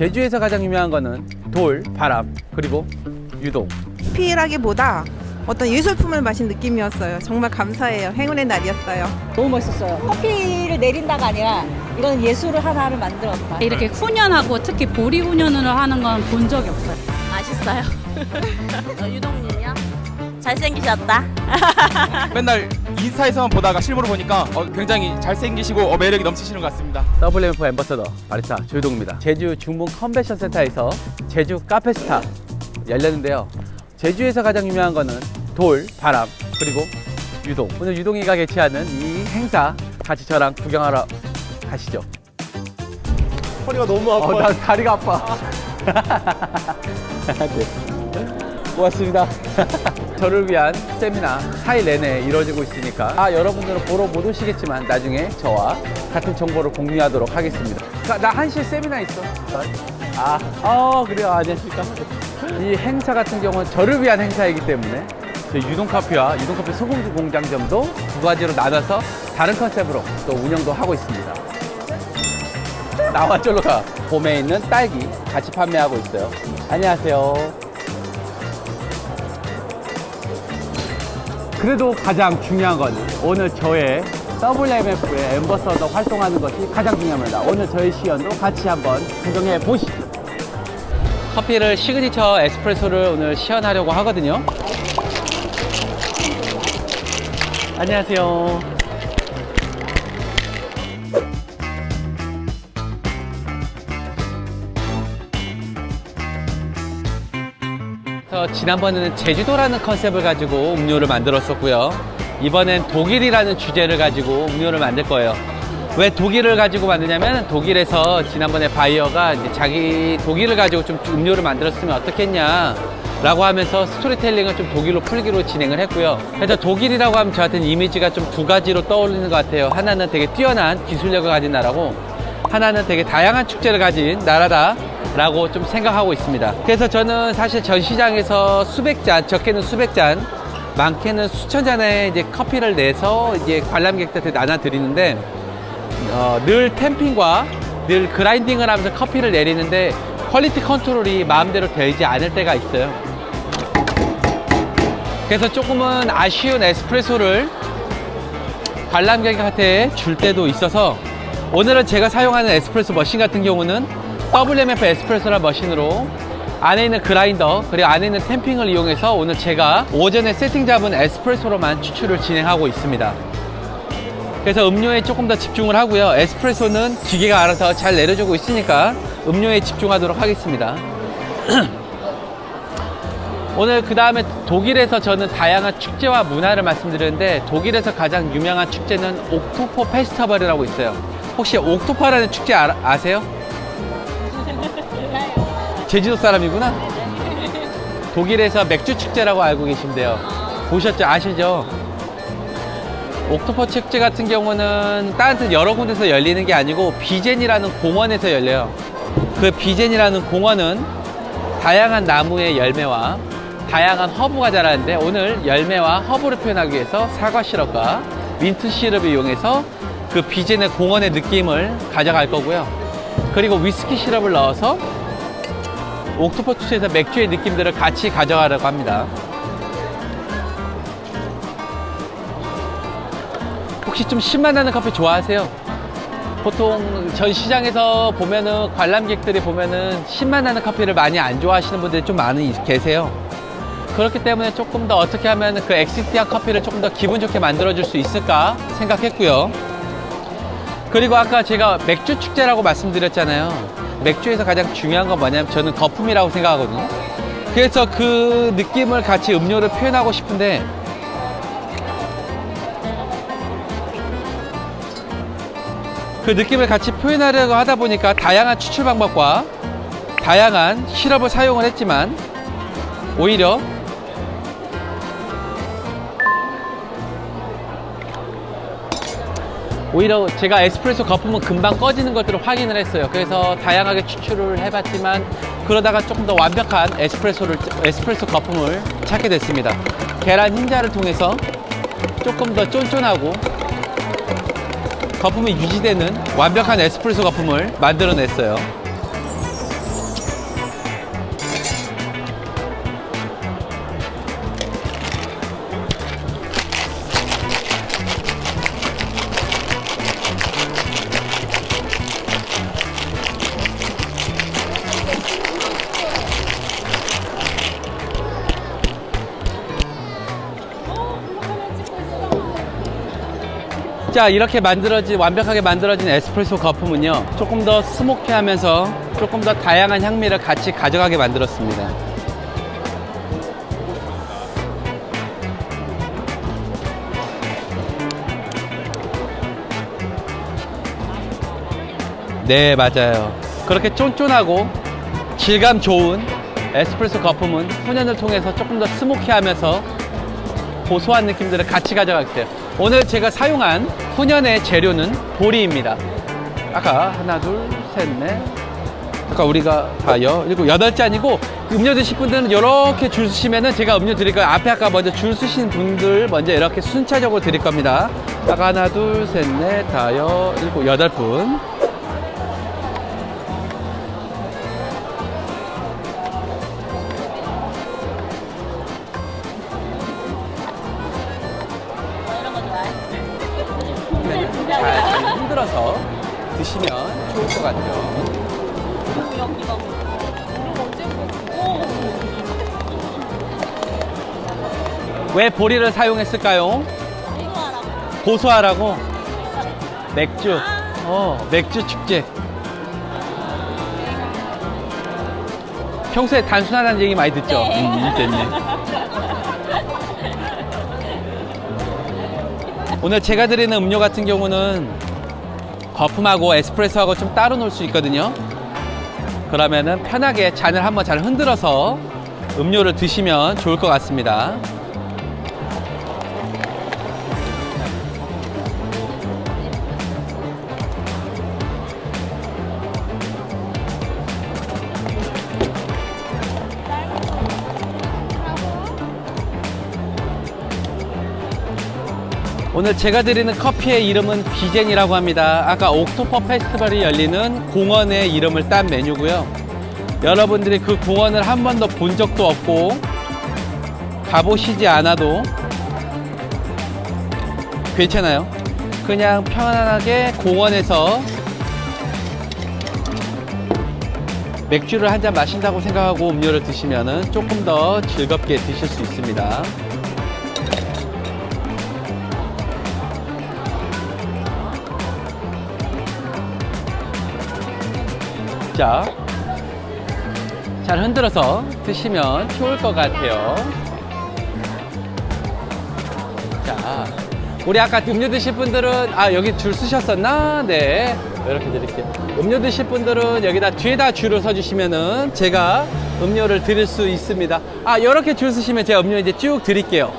제주에서 가장 유명한 거는 돌, 바람, 그리고 유동. 피라기보다 어떤 예술품을 마신 느낌이었어요. 정말 감사해요. 행운의 날이었어요. 너무 멋있었어요. 커피를 내린다가 아니라 이건 예술을 하나를 만들었다. 이렇게 훈연하고 특히 보리 훈연을 하는 건 본 적이 없어요. 맛있어요. 유동님이요? 잘생기셨다. 맨날 인스타에서만 보다가 실물을 보니까 어, 굉장히 잘생기시고 어, 매력이 넘치시는 것 같습니다. WMF 앰버서더 바리스타 조유동입니다. 제주 중문 컨벤션 센터에서 제주 카페스타 열렸는데요. 제주에서 가장 유명한 거는 돌, 바람, 그리고 유동. 오늘 유동이가 개최하는 이 행사 같이 저랑 구경하러 가시죠. 허리가 너무 어, 나 다리가 아파. 네. 고맙습니다. 저를 위한 세미나 4일 내내 이루어지고 있으니까 아 여러분들은 보러 못 오시겠지만 나중에 저와 같은 정보를 공유하도록 하겠습니다. 나 한시에 세미나 있어. 아, 어 그래요. 안녕하십니까. 이 행사 같은 경우는 저를 위한 행사이기 때문에 저희 유동커피와 유동커피 소공주 공장점도 두 가지로 나눠서 다른 컨셉으로 또 운영도 하고 있습니다. 나와 쫄로 가. 봄에 있는 딸기 같이 판매하고 있어요. 안녕하세요. 그래도 가장 중요한 건 오늘 저의 WMF의 엠버서더 활동하는 것이 가장 중요합니다. 오늘 저희 시연도 같이 한번 구경해 보시죠. 커피를 시그니처 에스프레소를 오늘 시연하려고 하거든요. 안녕하세요. 그래서 지난번에는 제주도라는 컨셉을 가지고 음료를 만들었었고요. 이번엔 독일이라는 주제를 가지고 음료를 만들 거예요. 왜 독일을 가지고 만드냐면 독일에서 지난번에 바이어가 자기 독일을 가지고 좀 음료를 만들었으면 어떻겠냐 라고 하면서 스토리텔링을 좀 독일로 풀기로 진행을 했고요. 그래서 독일이라고 하면 저한테는 이미지가 좀 두 가지로 떠오르는 것 같아요. 하나는 되게 뛰어난 기술력을 가진 나라고 하나는 되게 다양한 축제를 가진 나라다 라고 좀 생각하고 있습니다. 그래서 저는 사실 전시장에서 수백 잔, 적게는 수백 잔, 많게는 수천 잔의 이제 커피를 내서 이제 관람객들한테 나눠 드리는데 어, 늘 템핑과 늘 그라인딩을 하면서 커피를 내리는데 퀄리티 컨트롤이 마음대로 되지 않을 때가 있어요. 그래서 조금은 아쉬운 에스프레소를 관람객한테 줄 때도 있어서 오늘은 제가 사용하는 에스프레소 머신 같은 경우는 WMF 에스프레소라는 머신으로 안에 있는 그라인더 그리고 안에 있는 템핑을 이용해서 오늘 제가 오전에 세팅 잡은 에스프레소로만 추출을 진행하고 있습니다. 그래서 음료에 조금 더 집중을 하고요. 에스프레소는 기계가 알아서 잘 내려주고 있으니까 음료에 집중하도록 하겠습니다. 오늘 그 다음에 독일에서 저는 다양한 축제와 문화를 말씀드렸는데 독일에서 가장 유명한 축제는 옥토퍼 페스티벌이라고 있어요. 혹시 옥토퍼라는 축제 아, 아세요? 제주도 사람이구나. 독일에서 맥주 축제라고 알고 계신데요. 보셨죠? 아시죠? 옥토퍼 축제 같은 경우는 다른 여러 군데서 열리는 게 아니고 비젠이라는 공원에서 열려요. 그 비젠이라는 공원은 다양한 나무의 열매와 다양한 허브가 자라는데 오늘 열매와 허브를 표현하기 위해서 사과 시럽과 민트 시럽을 이용해서 그 비젠의 공원의 느낌을 가져갈 거고요. 그리고 위스키 시럽을 넣어서 옥토퍼 축제에서 맥주의 느낌들을 같이 가져가려고 합니다. 혹시 좀 신맛 나는 커피 좋아하세요? 보통 전 시장에서 보면은 관람객들이 보면은 신맛 나는 커피를 많이 안 좋아하시는 분들이 좀 많이 계세요. 그렇기 때문에 조금 더 어떻게 하면 그 엑시티한 커피를 조금 더 기분 좋게 만들어줄 수 있을까 생각했고요. 그리고 아까 제가 맥주 축제라고 말씀드렸잖아요. 맥주에서 가장 중요한 건 뭐냐면 저는 거품이라고 생각하거든요. 그래서 그 느낌을 같이 음료를 표현하고 싶은데 그 느낌을 같이 표현하려고 하다 보니까 다양한 추출 방법과 다양한 시럽을 사용을 했지만 오히려 오히려 제가 에스프레소 거품은 금방 꺼지는 것들을 확인을 했어요. 그래서 다양하게 추출을 해봤지만 그러다가 조금 더 완벽한 에스프레소를 에스프레소 거품을 찾게 됐습니다. 계란 흰자를 통해서 조금 더 쫀쫀하고 거품이 유지되는 완벽한 에스프레소 거품을 만들어냈어요. 자 이렇게 만들어진 완벽하게 만들어진 에스프레소 거품은요 조금 더 스모키하면서 조금 더 다양한 향미를 같이 가져가게 만들었습니다 네 맞아요 그렇게 쫀쫀하고 질감 좋은 에스프레소 거품은 훈연을 통해서 조금 더 스모키하면서 고소한 느낌들을 같이 가져갈게요. 오늘 제가 사용한 훈연의 재료는 보리입니다. 아까 하나, 둘, 셋, 넷. 아까 우리가 다 여 일곱 여덟 잔이고 음료 드실 분들은 이렇게 줄 서시면은 제가 음료 드릴 거예요. 앞에 아까 먼저 줄 서신 분들 먼저 이렇게 순차적으로 드릴 겁니다. 아까 하나, 둘, 셋, 넷, 다 여 일곱 여덟 분. 잘 흔들어서 드시면 좋을 것 같아요. 왜 보리를 사용했을까요? 고소하라고. 맥주. 어, 맥주 축제. 평소에 단순하다는 얘기 많이 듣죠? 음, 재밌네. 오늘 제가 드리는 음료 같은 경우는 거품하고 에스프레소하고 좀 따로 놓을 수 있거든요. 그러면은 편하게 잔을 한번 잘 흔들어서 음료를 드시면 좋을 것 같습니다. 오늘 제가 드리는 커피의 이름은 비젠이라고 합니다. 아까 옥토퍼 페스티벌이 열리는 공원의 이름을 딴 메뉴고요. 여러분들이 그 공원을 한 번도 본 적도 없고 가보시지 않아도 괜찮아요. 그냥 편안하게 공원에서 맥주를 한 잔 마신다고 생각하고 음료를 드시면 조금 더 즐겁게 드실 수 있습니다. 자, 잘 흔들어서 드시면 좋을 것 같아요. 자, 우리 아까 음료 드실 분들은 아 여기 줄 쓰셨었나? 네, 이렇게 드릴게요. 음료 드실 분들은 여기다 뒤에다 줄을 서주시면은 제가 음료를 드릴 수 있습니다. 아 이렇게 줄 쓰시면 제가 음료 이제 쭉 드릴게요.